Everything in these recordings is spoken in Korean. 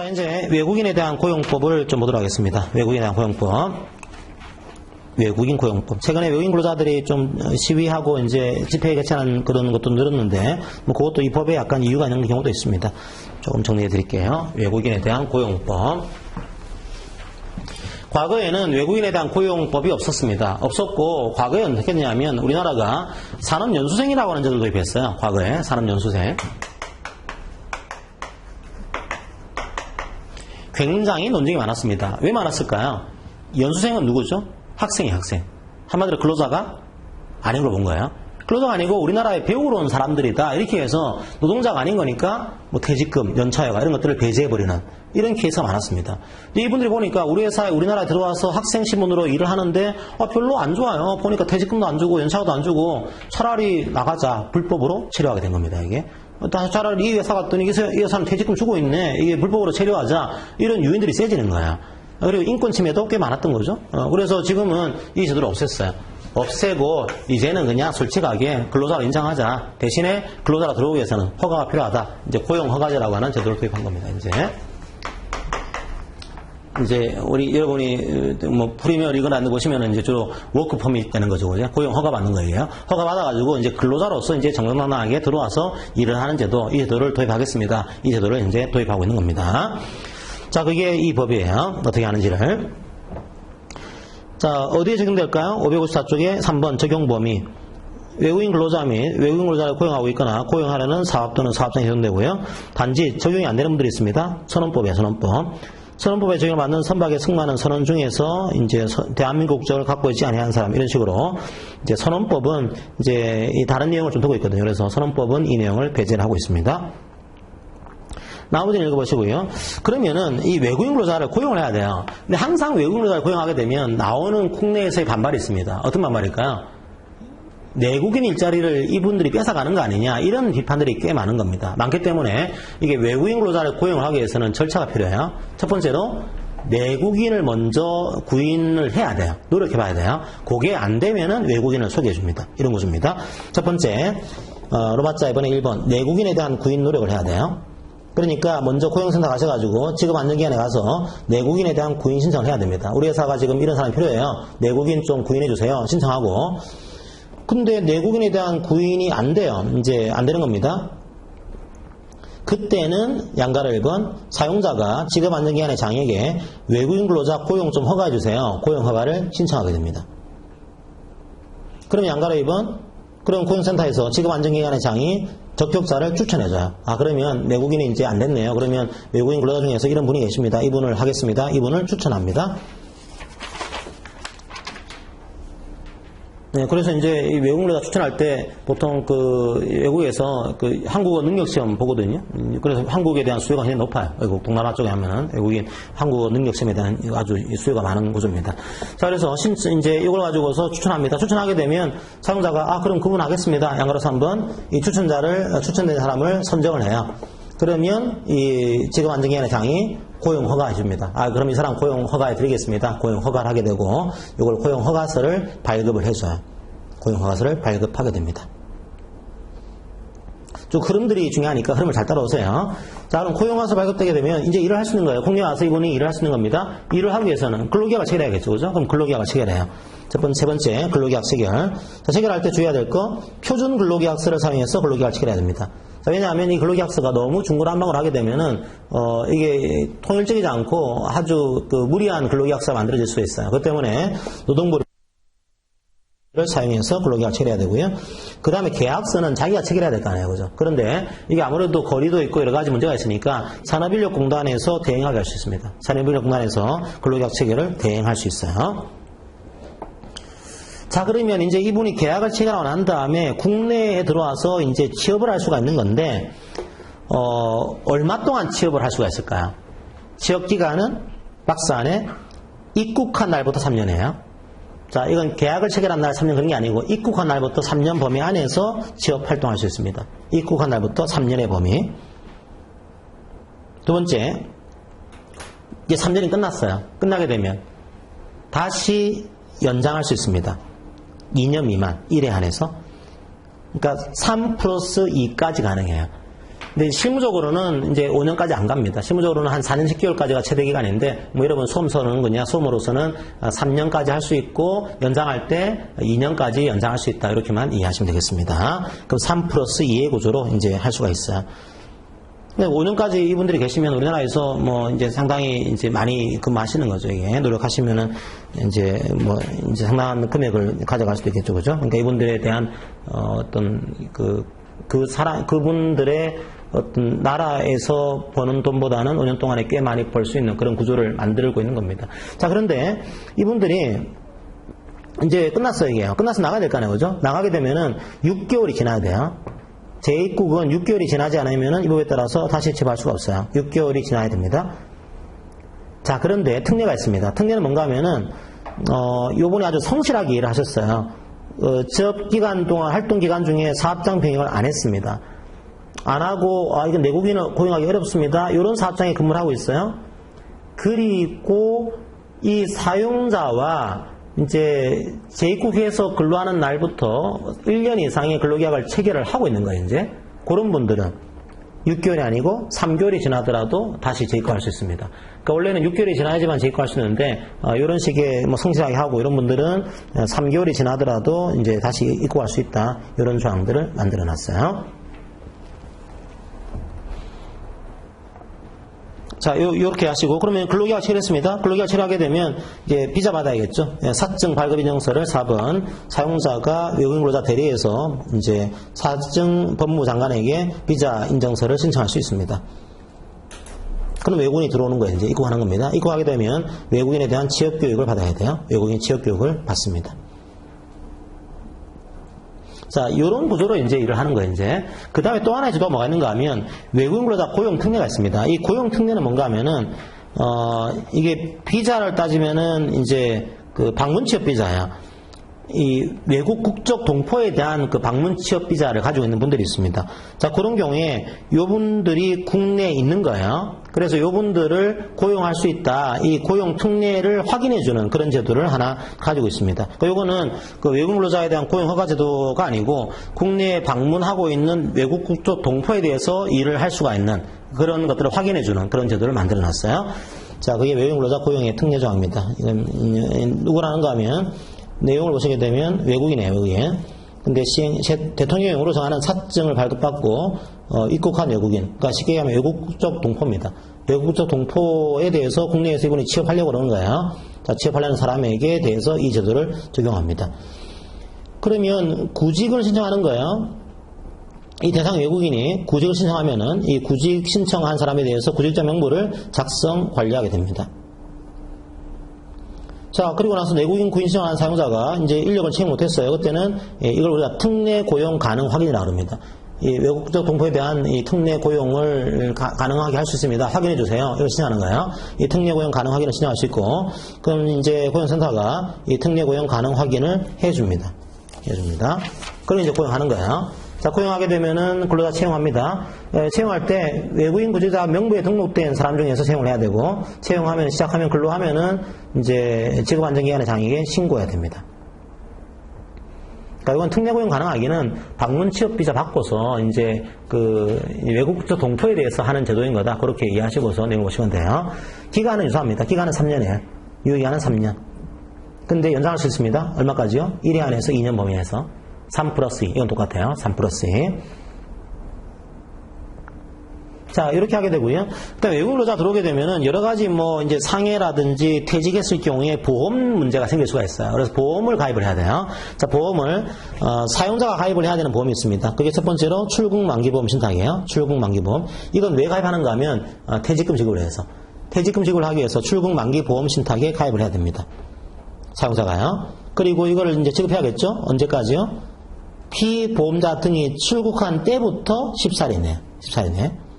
자, 이제 외국인에 대한 고용법을 좀 보도록 하겠습니다. 외국인에 대한 고용법. 외국인 고용법. 최근에 외국인 근로자들이 좀 시위하고 이제 집회 개최하는 그런 것도 늘었는데, 뭐 그것도 이 법에 약간 이유가 있는 경우도 있습니다. 조금 정리해 드릴게요. 외국인에 대한 고용법. 과거에는 외국인에 대한 고용법이 없었습니다. 없었고, 과거에 어떻게 했냐면, 우리나라가 산업연수생이라고 하는 제도를 도입했어요. 과거에 산업연수생. 굉장히 논쟁이 많았습니다. 왜 많았을까요? 연수생은 누구죠? 학생이 학생. 한마디로 근로자가 아닌 걸 본 거예요. 근로자가 아니고 우리나라에 배우러 온 사람들이다. 이렇게 해서 노동자가 아닌 거니까 뭐 퇴직금, 연차여가 이런 것들을 배제해버리는 이런 케이스가 많았습니다. 근데 이분들이 보니까 우리 회사에 우리나라에 들어와서 학생 신분으로 일을 하는데 아, 별로 안 좋아요. 보니까 퇴직금도 안 주고 연차도 안 주고 차라리 나가자. 불법으로 체류하게 된 겁니다. 이게. 다 차라리 이 회사 갔더니 이 회사는 퇴직금 주고 있네. 이게 불법으로 체류하자. 이런 유인들이 세지는 거야. 그리고 인권 침해도 꽤 많았던 거죠. 어, 그래서 지금은 이 제도를 없앴어요. 없애고 이제는 그냥 솔직하게 근로자를 인정하자. 대신에 근로자가 들어오기 위해서는 허가가 필요하다. 이제 고용 허가제라고 하는 제도를 도입한 겁니다. 이제. 이제 우리 여러분이 뭐 프리미어 리그나 보시면은 이제 주로 워크 퍼밋 되는 거죠. 그죠? 고용 허가 받는 거예요. 허가 받아가지고 이제 근로자로서 이제 정정당당하게 들어와서 일을 하는 제도, 이 제도를 도입하겠습니다. 이 제도를 이제 도입하고 있는 겁니다. 자, 그게 이 법이에요. 어떻게 하는지를. 자, 어디에 적용될까요? 554쪽에 3번 적용 범위. 외국인 근로자 및 외국인 근로자를 고용하고 있거나 고용하려는 사업 또는 사업장에 적용되고요. 단지 적용이 안 되는 분들이 있습니다. 선언법이에요, 선언법. 선언법에 적용을 받는 선박에 승마하는 선원 중에서 이제 대한민국 국적을 갖고 있지 아니한 사람 이런 식으로 이제 선언법은 이제 이 다른 내용을 좀 두고 있거든요. 그래서 선언법은 이 내용을 배제를 하고 있습니다. 나머지는 읽어보시고요. 그러면은 이 외국인 근로자를 고용을 해야 돼요. 근데 항상 외국인 근로자를 고용하게 되면 나오는 국내에서의 반발이 있습니다. 어떤 반발일까요? 내국인 일자리를 이분들이 뺏어가는 거 아니냐 이런 비판들이 꽤 많은 겁니다. 많기 때문에 이게 외국인 근로자를 고용을 하기 위해서는 절차가 필요해요. 첫 번째로 내국인을 먼저 구인을 해야 돼요. 노력해 봐야 돼요. 그게 안 되면은 외국인을 소개해 줍니다. 이런 거줍니다. 첫 번째 어, 로마자 이번에 1번 내국인에 대한 구인 노력을 해야 돼요. 그러니까 먼저 고용센터 가셔가지고 지급 안정기관에 가서 내국인에 대한 구인 신청을 해야 됩니다. 우리 회사가 지금 이런 사람이 필요해요. 내국인 좀 구인해 주세요. 신청하고 근데 내국인에 대한 구인이 안 돼요. 이제 안 되는 겁니다. 그때는 양가를 1번 사용자가 지급 안정기관의 장에게 외국인 근로자 고용 좀 허가해 주세요. 고용 허가를 신청하게 됩니다. 그러면 양가를 2번 그럼 고용센터에서 지급 안정기관의 장이 적격자를 추천해줘요. 아 그러면 내국인이 이제 안 됐네요. 그러면 외국인 근로자 중에서 이런 분이 계십니다. 이분을 하겠습니다. 이분을 추천합니다. 네, 그래서 이제 외국 노래가 추천할 때 보통 그 외국에서 그 한국어 능력 시험 보거든요. 음, 그래서 한국에 대한 수요가 굉장히 높아요. 외국 동남아 쪽에 하면은 외국인 한국어 능력 시험에 대한 아주 수요가 많은 구조입니다. 자, 그래서 이제 이걸 가지고서 추천합니다. 추천하게 되면 사용자가 아 그럼 그분 하겠습니다. 양가로서 한번 이 추천자를 추천된 사람을 선정을 해요. 그러면 이 지급 안정기관의 장이 고용 허가해 줍니다. 아, 그럼 이 사람 고용 허가해 드리겠습니다. 고용 허가를 하게 되고 이걸 고용 허가서를 발급을 해줘요. 고용 허가서를 발급하게 됩니다. 좀 흐름들이 중요하니까 흐름을 잘 따라오세요. 자, 그럼 고용허가서 발급되게 되면 이제 일을 할 수 있는 거예요. 국내 와서 이분이 일을 할 수 있는 겁니다. 일을 하기 위해서는 근로계약을 체결해야겠죠. 그죠? 그럼 근로계약을 체결해요. 첫 번째, 세 번째, 근로계약 체결. 자, 체결할 때 주의해야 될 거, 표준 근로계약서를 사용해서 근로계약을 체결해야 됩니다. 자, 왜냐하면 이 근로계약서가 너무 중구난방으로 하게 되면은 어, 이게 통일적이지 않고 아주 그 무리한 근로계약서가 만들어질 수 있어요. 그 때문에 노동부를 사용해서 근로계약 체결해야 되고요. 그 다음에 계약서는 자기가 체결해야 될 거 아니에요. 그죠? 그런데 이게 아무래도 거리도 있고 여러 가지 문제가 있으니까 산업인력공단에서 대행하게 할 수 있습니다. 산업인력공단에서 근로계약 체결을 대행할 수 있어요. 자, 그러면 이제 이분이 계약을 체결하고 난 다음에 국내에 들어와서 이제 취업을 할 수가 있는 건데, 어, 얼마 동안 취업을 할 수가 있을까요? 취업 기간은 박스 안에 입국한 날부터 3년이에요. 자, 이건 계약을 체결한 날 3년 그런 게 아니고 입국한 날부터 3년 범위 안에서 취업 활동할 수 있습니다. 입국한 날부터 3년의 범위. 두 번째, 이제 3년이 끝났어요. 끝나게 되면 다시 연장할 수 있습니다. 2년 미만 1에 한해서 그러니까 3 플러스 2까지 가능해요. 근데 실무적으로는 이제 5년까지 안 갑니다. 실무적으로는 한 4년 10개월까지가 최대 기간인데, 뭐 여러분 수험서는 그냥 수험으로서는 3년까지 할 수 있고, 연장할 때 2년까지 연장할 수 있다. 이렇게만 이해하시면 되겠습니다. 그럼 3 플러스 2의 구조로 이제 할 수가 있어요. 5년까지 이분들이 계시면 우리나라에서 뭐 이제 상당히 이제 많이 근무하시는 거죠. 이게 노력하시면은 이제 뭐 이제 상당한 금액을 가져갈 수도 있겠죠. 그죠? 그러니까 이분들에 대한 어, 어떤 그, 그 사람, 그분들의 어떤 나라에서 버는 돈보다는 5년 동안에 꽤 많이 벌 수 있는 그런 구조를 만들고 있는 겁니다. 자, 그런데 이분들이 이제 끝났어요, 이게요. 끝나서 나가야 될 거 아니에요, 그죠? 나가게 되면은 6개월이 지나야 돼요. 재입국은 6개월이 지나지 않으면 이 법에 따라서 다시 취업할 수가 없어요. 6개월이 지나야 됩니다. 자, 그런데 특례가 있습니다. 특례는 뭔가 하면은, 어, 요번에 아주 성실하게 일을 하셨어요. 어, 취업 기간 동안, 활동 기간 중에 사업장 병역을 안 했습니다. 안 하고, 아, 이건 내국인을 고용하기 어렵습니다. 이런 사업장에 근무를 하고 있어요. 그리고 이 사용자와 이제 재입국해서 근로하는 날부터 1년 이상의 근로계약을 체결을 하고 있는 거예요, 이제. 그런 분들은 6개월이 아니고 3개월이 지나더라도 다시 재입국할 수 있습니다. 그러니까 원래는 6개월이 지나야지만 재입국할 수 있는데 어, 이런 식의 뭐 성실하게 하고 이런 분들은 3개월이 지나더라도 이제 다시 입국할 수 있다. 이런 조항들을 만들어 놨어요. 자, 요, 렇게 하시고, 그러면 근로계약 체결했습니다. 근로계약 체결하게 되면, 이제 비자 받아야겠죠. 예, 사증 발급 인증서를 4번, 사용자가 외국인 근로자 대리해서, 이제, 사증 법무부 장관에게 비자 인증서를 신청할 수 있습니다. 그럼 외국인이 들어오는 거예요. 이제 입국하는 겁니다. 입국하게 되면 외국인에 대한 취업 교육을 받아야 돼요. 외국인 취업 교육을 받습니다. 자, 이런 구조로 이제 일을 하는 거예요, 이제. 그 다음에 또 하나의 제도가 뭐가 있는가 하면, 외국인 근로자 고용 특례가 있습니다. 이 고용 특례는 뭔가 하면은, 어, 이게 비자를 따지면은 이제 그 방문 취업 비자야. 이 외국 국적 동포에 대한 그 방문 취업 비자를 가지고 있는 분들이 있습니다. 자, 그런 경우에 요분들이 국내에 있는 거예요. 그래서 요분들을 고용할 수 있다. 이 고용 특례를 확인해 주는 그런 제도를 하나 가지고 있습니다. 그 요거는 그 외국 근로자에 대한 고용 허가 제도가 아니고 국내에 방문하고 있는 외국 국적 동포에 대해서 일을 할 수가 있는 그런 것들을 확인해 주는 그런 제도를 만들어 놨어요. 자, 그게 외국 근로자 고용의 특례 조항입니다. 누구라는가 하면 내용을 보시게 되면 외국인이에요, 외국인. 근데 시행, 대통령령으로 정하는 사증을 발급받고 어, 입국한 외국인, 그러니까 쉽게 얘기하면 외국적 동포입니다. 외국적 동포에 대해서 국내에서 이분이 취업하려고 그러는 거예요. 자, 취업하려는 사람에게 대해서 이 제도를 적용합니다. 그러면 구직을 신청하는 거예요. 이 대상 외국인이 구직을 신청하면은 이 구직 신청한 사람에 대해서 구직자 명부를 작성 관리하게 됩니다. 자, 그리고 나서 내국인 구인 신청한 사용자가 이제 인력을 채용 못했어요. 그때는 예, 이걸 우리가 특례 고용 가능 확인이라고 합니다. 이 외국적 동포에 대한 이 특례 고용을 가, 능하게 할 수 있습니다. 확인해 주세요. 이걸 신청하는 거예요. 이 특례 고용 가능 확인을 신청할 수 있고, 그럼 이제 고용센터가 이 특례 고용 가능 확인을 해줍니다. 해줍니다. 그럼 이제 고용하는 거예요. 자, 고용하게 되면은 근로자 채용합니다. 에, 채용할 때 외국인 구직자 명부에 등록된 사람 중에서 채용을 해야 되고, 채용하면, 시작하면 근로하면은 이제 직업안정기관의 장에게 신고해야 됩니다. 그러니까 이건 특례 고용 가능하기는 방문 취업 비자 받고서 이제 그 외국적 동포에 대해서 하는 제도인 거다. 그렇게 이해하시고서 내용 보시면 돼요. 기간은 유사합니다. 기간은 3년이에요. 유효기간은 3년. 근데 연장할 수 있습니다. 얼마까지요? 1회 안에서 2년 범위에서. 3 플러스 2. 이건 똑같아요. 3 플러스 2. 자, 이렇게 하게 되고요. 그다음에 외국 근로자 들어오게 되면은 여러 가지 뭐 이제 상해라든지 퇴직했을 경우에 보험 문제가 생길 수가 있어요. 그래서 보험을 가입을 해야 돼요. 자, 보험을 어, 사용자가 가입을 해야 되는 보험이 있습니다. 그게 첫 번째로 출국 만기 보험 신탁이에요. 출국 만기 보험. 이건 왜 가입하는가 하면 어, 퇴직금 지급을 해서 퇴직금 지급을 하기 위해서 출국 만기 보험 신탁에 가입을 해야 됩니다. 사용자가요. 그리고 이거를 이제 지급해야겠죠? 언제까지요? 피보험자 등이 출국한 때부터 10살이네. 10살이네.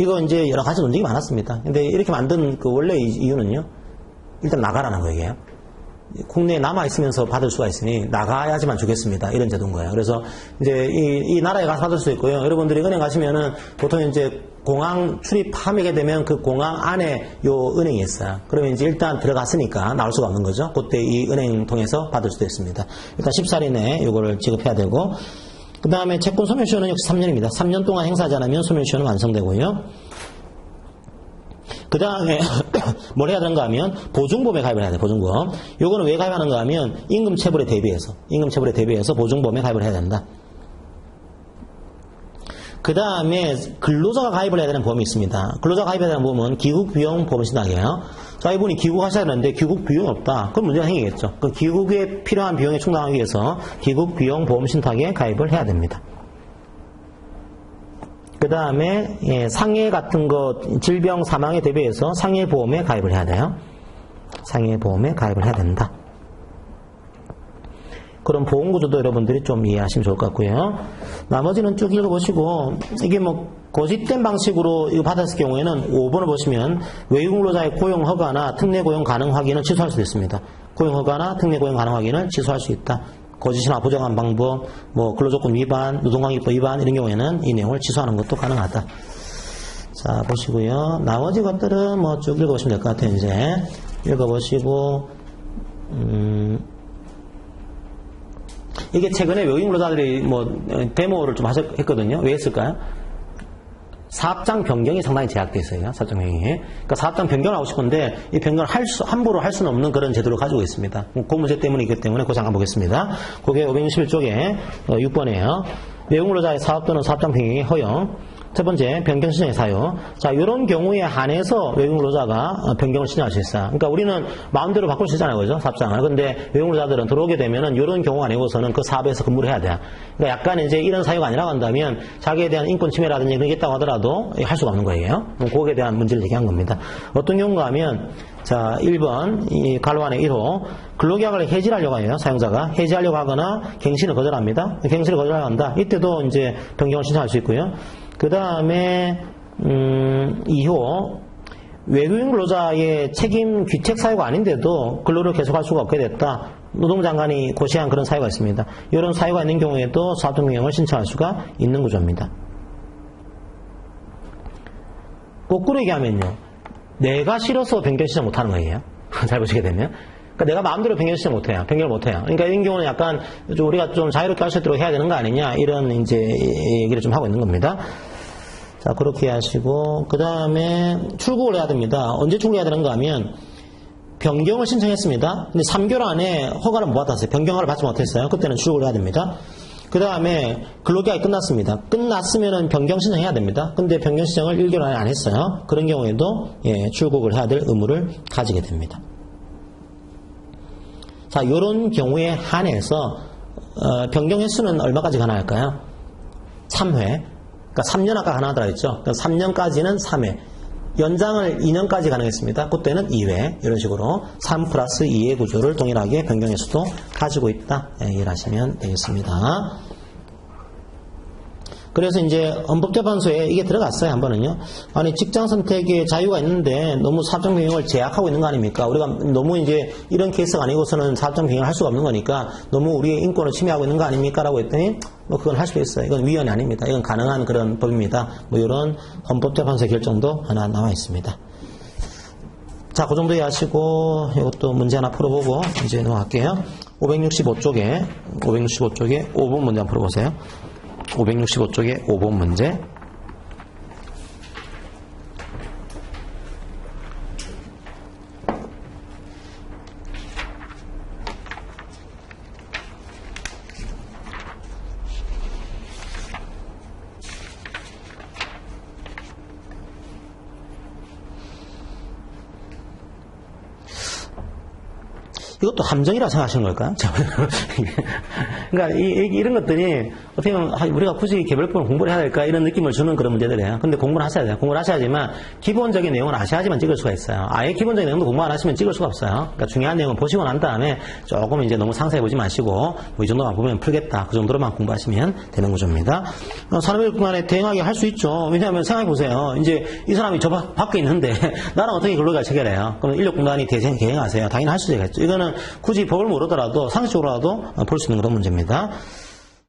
이거 이제 여러 가지 논쟁이 많았습니다. 근데 이렇게 만든 그 원래 이유는요. 일단 나가라는 거예요. 국내에 남아 있으면서 받을 수가 있으니 나가야지만 주겠습니다. 이런 제도인 거예요. 그래서 이제 이, 이 나라에 가서 받을 수 있고요. 여러분들이 은행 가시면은 보통 이제 공항 출입하게 되면 그 공항 안에 요 은행이 있어요. 그러면 이제 일단 들어갔으니까 나올 수가 없는 거죠. 그때 이 은행 통해서 받을 수도 있습니다. 일단 10살 이내에 요거를 지급해야 되고 그 다음에 채권 소멸시효는 역시 3년입니다. 3년 동안 행사하지 않으면 소멸시효는 완성되고요. 그 다음에 뭘 해야 되는가 하면 보증보험에 가입을 해야 돼 보증보험 요거는 왜 가입하는가 하면 임금 체불에 대비해서 임금 체불에 대비해서 보증보험에 가입을 해야 된다 그 다음에 근로자가 가입을 해야 되는 보험이 있습니다 근로자가 가입해야 되는 보험은 기국비용 보험 신탁이에요 자 이분이 귀국하셔야 되는데 귀국 비용이 없다 그럼 문제가 생기겠죠 그 귀국에 필요한 비용에 충당하기 위해서 기국비용 보험 신탁에 가입을 해야 됩니다 그 다음에 예, 상해 같은 거 질병 사망에 대비해서 상해 보험에 가입을 해야 돼요. 상해 보험에 가입을 해야 된다. 그런 보험 구조도 여러분들이 좀 이해하시면 좋을 것 같고요. 나머지는 쭉 읽어보시고 이게 뭐 고집된 방식으로 이거 받았을 경우에는 5번을 보시면 외국 근로자의 고용 허가나 특례 고용 가능 확인을 취소할 수 있습니다. 고용 허가나 특례 고용 가능 확인을 취소할 수 있다. 거짓이나 부정한 방법, 뭐 근로조건 위반, 노동관계법 위반 이런 경우에는 이 내용을 취소하는 것도 가능하다. 자 보시고요. 나머지 것들은 뭐 쭉 읽어보시면 될 것 같아요. 이제 읽어보시고 음, 이게 최근에 외국인 근로자들이 뭐 데모를 좀 하셨, 했거든요. 왜 했을까요? 사업장 변경이 상당히 제약돼 있어요. 사업장 변경이. 그러니까 사업장 변경을 하고 싶은데 이 변경을 할 수, 함부로 할 수는 없는 그런 제도를 가지고 있습니다. 그 문제 때문이기 때문에 그 잠깐 보겠습니다. 그게 561쪽에 6번이에요. 외국근로자의 사업 또는 사업장 변경이 허용. 첫 번째, 변경 신청의 사유. 자, 이런 경우에 한해서 외국근로자가 변경을 신청할 수 있어요. 그러니까 우리는 마음대로 바꿀 수 있잖아요, 그죠? 사업장을. 근데 외국근로자들은 들어오게 되면은 이런 경우가 아니고서는 그 사업에서 근무를 해야 돼요. 그러니까 약간 이제 이런 사유가 아니라고 한다면 자기에 대한 인권 침해라든지 이런 게 있다고 하더라도 할 수가 없는 거예요. 거기에 대한 문제를 제기한 겁니다. 어떤 경우가 하면 자, 1번, 이 갈로안의 1호. 근로계약을 해지하려고 해요, 사용자가. 해지하려고 하거나 갱신을 거절합니다. 갱신을 거절한다. 이때도 이제 변경을 신청할 수 있고요. 그 다음에, 음, 2호. 외국인 근로자의 책임 귀책 사유가 아닌데도 근로를 계속할 수가 없게 됐다. 노동장관이 고시한 그런 사유가 있습니다. 이런 사유가 있는 경우에도 사업등명을 신청할 수가 있는 구조입니다. 거꾸로 얘기하면요. 내가 싫어서 변경 신청 못하는 거예요. 잘 보시게 되면. 그러니까 내가 마음대로 변경 신청 못해요. 변경을 못해요. 그러니까 이런 경우는 약간 좀 우리가 좀 자유롭게 할 수 있도록 해야 되는 거 아니냐 이런 이제 얘기를 좀 하고 있는 겁니다. 자 그렇게 하시고 그 다음에 출국을 해야 됩니다. 언제 출국해야 되는가 하면 변경을 신청했습니다. 근데 3개월 안에 허가를 못 받았어요. 변경허를 받지 못했어요. 그때는 출국을 해야 됩니다. 그 다음에 근로계약이 끝났습니다. 끝났으면 변경 신청해야 됩니다. 근데 변경 신청을 1개월 안에 안 했어요. 그런 경우에도 예, 출국을 해야 될 의무를 가지게 됩니다. 자, 이런 경우에 한해서 어, 변경 횟수는 얼마까지 가능할까요? 3회. 그러니까 3년 아까 가능하더라 했죠. 그러니까 3년까지는 3회. 연장을 2년까지 가능했습니다. 그때는 2회. 이런 식으로 3 플러스 2의 구조를 동일하게 변경 횟수도 가지고 있다. 예, 이해를 하시면 되겠습니다. 그래서 이제 헌법재판소에 이게 들어갔어요, 한 번은요. 아니, 직장 선택에 자유가 있는데 너무 사업장 변경을 제약하고 있는 거 아닙니까? 우리가 너무 이제 이런 케이스가 아니고서는 사업장 변경을 할 수가 없는 거니까 너무 우리의 인권을 침해하고 있는 거 아닙니까? 라고 했더니 뭐 그건 할 수 있어요. 이건 위헌이 아닙니다. 이건 가능한 그런 법입니다. 뭐 이런 헌법재판소의 결정도 하나 나와 있습니다. 자, 그 정도 이해하시고 이것도 문제 하나 풀어보고 이제 넘어갈게요. 565쪽에 565쪽에 5번 문제 한번 풀어보세요. 565쪽에 5번 문제. 이것도 함정이라 생각하시는 걸까요? 그러니까 이, 런 것들이 어떻게 보면 우리가 굳이 개별법을 공부를 해야 될까 이런 느낌을 주는 그런 문제들이에요. 근데 공부를 하셔야 돼요. 공부를 하셔야지만 기본적인 내용을 아셔야지만 찍을 수가 있어요. 아예 기본적인 내용도 공부 안 하시면 찍을 수가 없어요. 그러니까 중요한 내용을 보시고 난 다음에 조금 이제 너무 상세히 보지 마시고 뭐 이 정도만 보면 풀겠다. 그 정도로만 공부하시면 되는 구조입니다. 어, 산업인력 구간에 대응하게 할 수 있죠. 왜냐하면 생각해 보세요. 이제 이 사람이 저 밖에 있는데 나는 어떻게 근로가 체결해요? 그럼 인력공단이 대행 대행하세요. 당연히 할 수 있겠죠. 이거는 굳이 법을 모르더라도 상식적으로라도 볼 수 있는 그런 문제입니다.